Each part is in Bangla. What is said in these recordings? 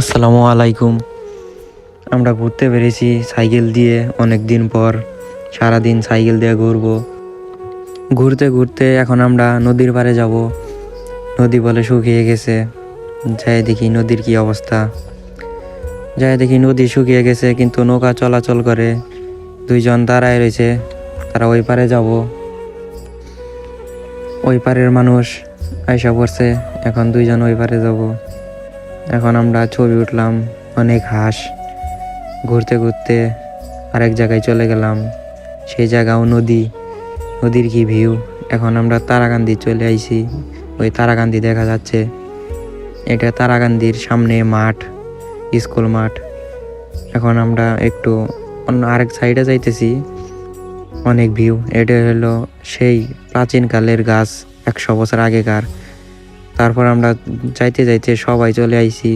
আসসালামু আলাইকুম। আমরা ঘুরতে পেরেছি সাইকেল দিয়ে অনেক দিন পর, সারাদিন সাইকেল দিয়ে ঘুরবো। ঘুরতে ঘুরতে এখন আমরা নদীর পাড়ে যাব। নদী বলে শুকিয়ে গেছে। যাই দেখি নদীর কি অবস্থা। যাই দেখি নদী শুকিয়ে গেছে, কিন্তু নৌকা চলাচল করে। দুইজন দাঁড়ায় রয়েছে, তারা ওই পারে যাব। ওই পারের মানুষ আয়সা পড়ছে, এখন দুইজন ওই পারে যাব। এখন আমরা ছবি উঠলাম, অনেক হাঁস, ঘুরতে ঘুরতে আরেক জায়গায় চলে গেলাম। সেই জায়গাও নদী, নদীর কি ভিউ এখন আমরা তারাকান্দি চলে আইছি। ওই তারাকান্দি দেখা যাচ্ছে। এটা তারাকান্দির সামনে মাঠ, স্কুল মাঠ। এখন আমরা একটু অন্য আরেক সাইডে যাইতেছি। অনেক ভিউ এটা হলো সেই প্রাচীনকালের গাছ, একশো বছর আগেকার। তারপর আমরা যাইতে যাইতে সবাই চলে আইছি।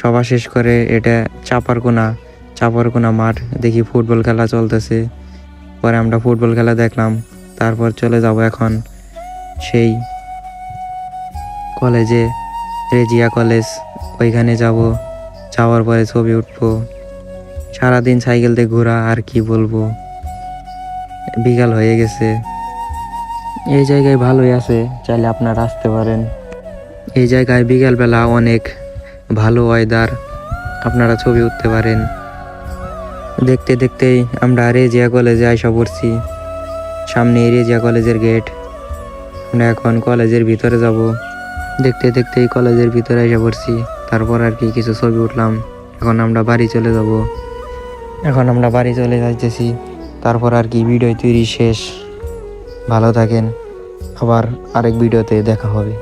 সভা শেষ করে এটা চাপারকোনা চাপারকোনা মাঠ, দেখি ফুটবল খেলা চলতেছে। পরে আমরা ফুটবল খেলা দেখলাম, তারপর চলে যাব এখন সেই কলেজে, রেজিয়া কলেজ। ওইখানে যাব, যাওয়ার পরে ছবি উঠবো। সারাদিন সাইকেল দিয়ে ঘোরা আর কি বলব। বিকাল হয়ে গেছে। এই জায়গায় ভালোই আছে, চাইলে আপনারা আসতে পারেন। এই জায়গায় বিকালবেলা অনেক ভালো ওয়েদার আপনারা ছবি উঠতে পারেন। দেখতে দেখতেই আমরা রেজিয়া কলেজে আইসা পড়ছি। সামনে রেজিয়া কলেজের গেট আমরা এখন কলেজের ভিতরে যাব। দেখতে দেখতেই কলেজের ভিতরে আইসা পড়ছি। তারপর আর কি কিছু ছবি উঠলাম। এখন আমরা বাড়ি চলে যাব। এখন আমরা বাড়ি চলে যাইতেছি। তারপর আর কি ভিডিও তৈরি শেষ। ভালো থাকেন আবার আরেক ভিডিওতে দেখা হবে।